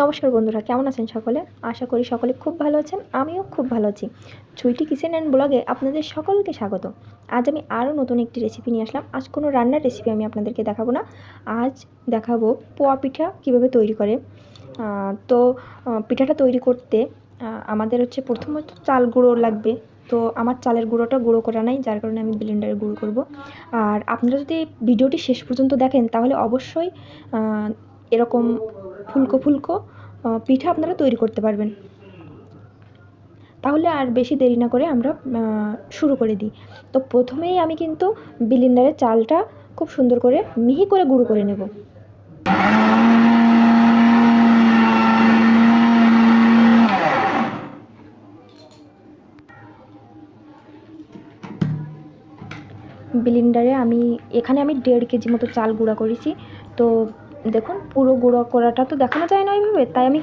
নমস্কার বন্ধুরা, কেমন আছেন সকলে? আশা করি সকলে খুব ভালো আছেন, আমিও খুব ভালো আছি। ছুইটি কিচেন অ্যান্ড ব্লগে আপনাদের সকলকে স্বাগত। আজ আমি আরও নতুন একটি রেসিপি নিয়ে আসলাম। আজ কোনো রান্নার রেসিপি আমি আপনাদেরকে দেখাবো না। আজ দেখাবো পোয়া পিঠা কীভাবে তৈরি করে। তো পিঠাটা তৈরি করতে আমাদের হচ্ছে প্রথমত চাল গুঁড়ো লাগবে। তো আমার চালের গুঁড়োটা গুঁড়ো করা নাই, যার কারণে আমি ব্লেন্ডারে গুঁড়ো করব। আর আপনারা যদি ভিডিওটি শেষ পর্যন্ত দেখেন, তাহলে অবশ্যই এরকম ফুলকো ফুলকো পিঠা আপনারা তৈরি করতে পারবেন। তাহলে আর বেশি দেরি না করে আমরা শুরু করে দিই। তো প্রথমেই আমি কিন্তু বিলিন্ডারে চালটা খুব সুন্দর করে মিহি করে গুঁড়ো করে নেব। বিলিন্ডারে আমি, এখানে আমি দেড় কেজি মতো চাল গুঁড়া করেছি। তো দেখুন, পুরো গুঁড়ো করাটা তো দেখানো যায় না ওইভাবে। তাই আমি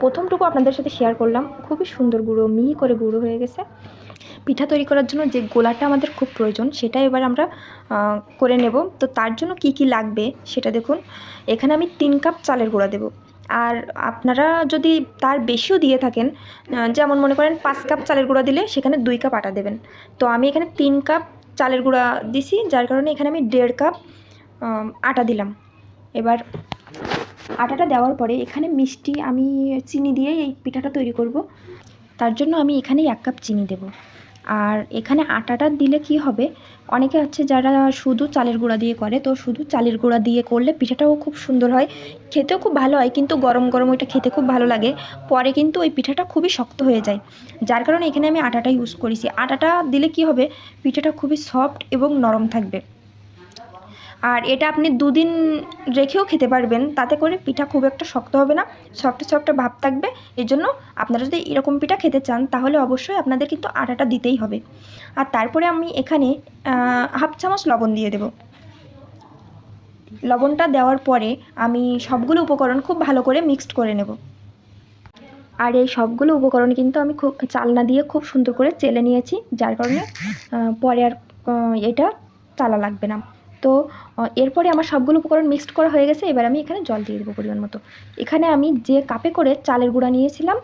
প্রথমটুকু আপনাদের সাথে শেয়ার করলাম। খুবই সুন্দর গুঁড়ো, মিহি করে গুঁড়ো হয়ে গেছে। পিঠা তৈরি করার জন্য যে গোলাটা আমাদের খুব প্রয়োজন, সেটা এবার আমরা করে নেব। তো তার জন্য কি কি লাগবে, সেটা দেখুন। এখানে আমি তিন কাপ চালের গুঁড়া দেব। আর আপনারা যদি তার বেশিও দিয়ে থাকেন যেমন মনে করেন পাঁচ কাপ চালের গুঁড়া দিলে সেখানে দুই কাপ আটা দেবেন। তো আমি এখানে তিন কাপ চালের গুঁড়া দিছি, যার কারণে এখানে আমি দেড় কাপ আটা দিলাম। এবার আটাটা দেওয়ার পরে এখানে মিষ্টি আমি চিনি দিয়ে এই পিঠাটা তৈরি করব। তার জন্য আমি এখানে এক কাপ চিনি দেব। আর এখানে আটাটা দিলে কি হবে? অনেকে হচ্ছে যারা শুধু চালের গুঁড়া দিয়ে করে, তো শুধু চালের গুঁড়া দিয়ে করলে পিঠাটাও খুব সুন্দর হয়। খেতেও খুব ভালো হয়, কিন্তু গরম গরম ওইটা খেতে খুব ভালো লাগে। পরে কিন্তু ওই পিঠাটা খুবই শক্ত হয়ে যায়। যার কারণে এখানে আমি আটাটা ইউজ করেছি। আটাটা দিলে কি হবে? পিঠাটা খুবই সফট এবং নরম থাকবে। আর এটা আপনি দুদিন রেখেও খেতে পারবেন, তাতে করে পিঠা খুব একটা শক্ত হবে না, সফট সফট ভাব থাকবে। এর জন্য আপনারা যদি এরকম পিঠা খেতে চান, তাহলে অবশ্যই আপনাদের কিন্তু আটাটা দিতেই হবে। আর তারপরে আমি এখানে হাফ চামচ লবণ দিয়ে দেব। লবণটা দেওয়ার পরে আমি সবগুলো উপকরণ খুব ভালো করে মিক্সড করে নেব। আর এই সবগুলো উপকরণ কিন্তু আমি খুব, চালনা দিয়ে খুব সুন্দর করে চেলে নিয়েছি, যার কারণে পরে আর এটা চালা লাগবে না। তো এরপরে আমার সবগুলো উপকরণ মিক্সড করা হয়ে গেছে এবার আমি এখানে জল দিয়ে দেবো পরিমাণ মতো। এখানে আমি যে কাপে করে চালের গুঁড়া নিয়েছিলাম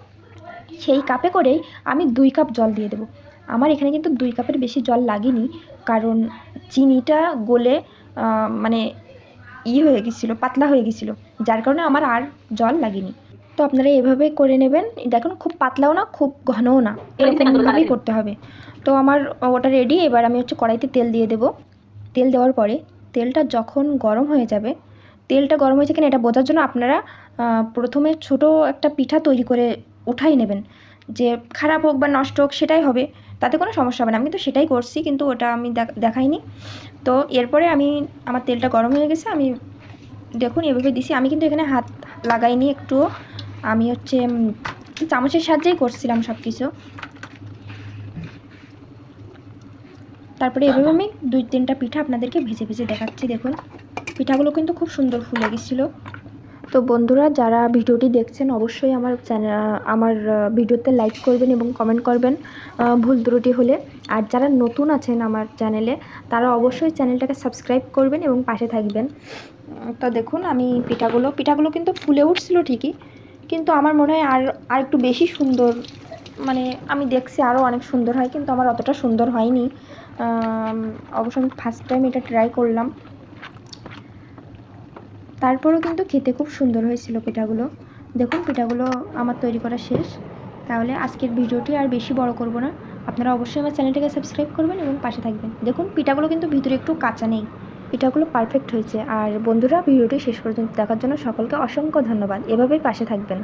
সেই কাপে করেই আমি দুই কাপ জল দিয়ে দেবো। আমার এখানে কিন্তু দুই কাপের বেশি জল লাগেনি কারণ চিনিটা গলে মানে ই হয়ে গেছিল পাতলা হয়ে গেছিল যার কারণে আমার আর জল লাগেনি। তো আপনারা এভাবে করে নেবেন। দেখুন খুব পাতলাও না খুব ঘনও না এরকমভাবেই করতে হবে। তো আমার ওটা রেডি এবার আমি হচ্ছে কড়াইতে তেল দিয়ে দেবো। তেল দেওয়ার পরে তেলটা যখন গরম হয়ে যাবে, তেলটা গরম হয়েছে কিনা এটা বোঝার জন্য আপনারা প্রথমে ছোট একটা পিঠা তৈরি করে উঠাই নেবেন। যে খারাপ হোক বা নষ্ট হোক সেটাই হবে, তাতে কোনো সমস্যা হবে না। আমি কিন্তু সেটাই করছি, কিন্তু ওটা আমি দেখ- দেখাইনি। তো এরপরে আমি, আমার তেলটা গরম হয়ে গেছে, আমি দেখুন এভাবে দিছি। আমি কিন্তু এখানে হাত লাগাইনি একটুও। আমি হচ্ছে চামচের সাহায্যেই করছিলাম সব কিছু তারপরে এভাবে আমি দুই তিনটা পিঠা আপনাদেরকে ভেজে ভেজে দেখাচ্ছি, দেখুন। পিঠাগুলো কিন্তু খুব সুন্দর ফুলে গেছিল। তো বন্ধুরা, যারা ভিডিওটি দেখছেন, অবশ্যই আমার চ্যানেল আমার ভিডিওতে লাইক করবেন এবং কমেন্ট করবেন ভুল ত্রুটি হলে। আর যারা নতুন আছেন আমার চ্যানেলে, তারা অবশ্যই চ্যানেলটাকে সাবস্ক্রাইব করবেন এবং পাশে থাকবেন। তো দেখুন, আমি পিঠাগুলো পিঠাগুলো কিন্তু ফুলে উঠছিল ঠিকই, কিন্তু আমার মনে হয় আর আর একটু বেশি সুন্দর মানে আমি দেখছি আরও অনেক সুন্দর হয়, কিন্তু আমার অতটা সুন্দর হয়নি। অবশ্য আমি ফার্স্ট টাইম এটা ট্রাই করলাম। তারপরেও কিন্তু খেতে খুব সুন্দর হয়েছিল পিঠাগুলো। দেখুন, পিঠাগুলো আমার তৈরি করা শেষ। তাহলে আজকের ভিডিওটি আর বেশি বড় করব না। আপনারা অবশ্যই আমার চ্যানেলটাকে সাবস্ক্রাইব করবেন এবং পাশে থাকবেন। দেখুন, পিঠাগুলো কিন্তু ভিতরে একটু কাঁচা নেই। পিঠাগুলো পারফেক্ট হয়েছে। আর বন্ধুরা, ভিডিওটি শেষ পর্যন্ত দেখার জন্য সকলকে অসংখ্য ধন্যবাদ। এভাবেই পাশে থাকবেন।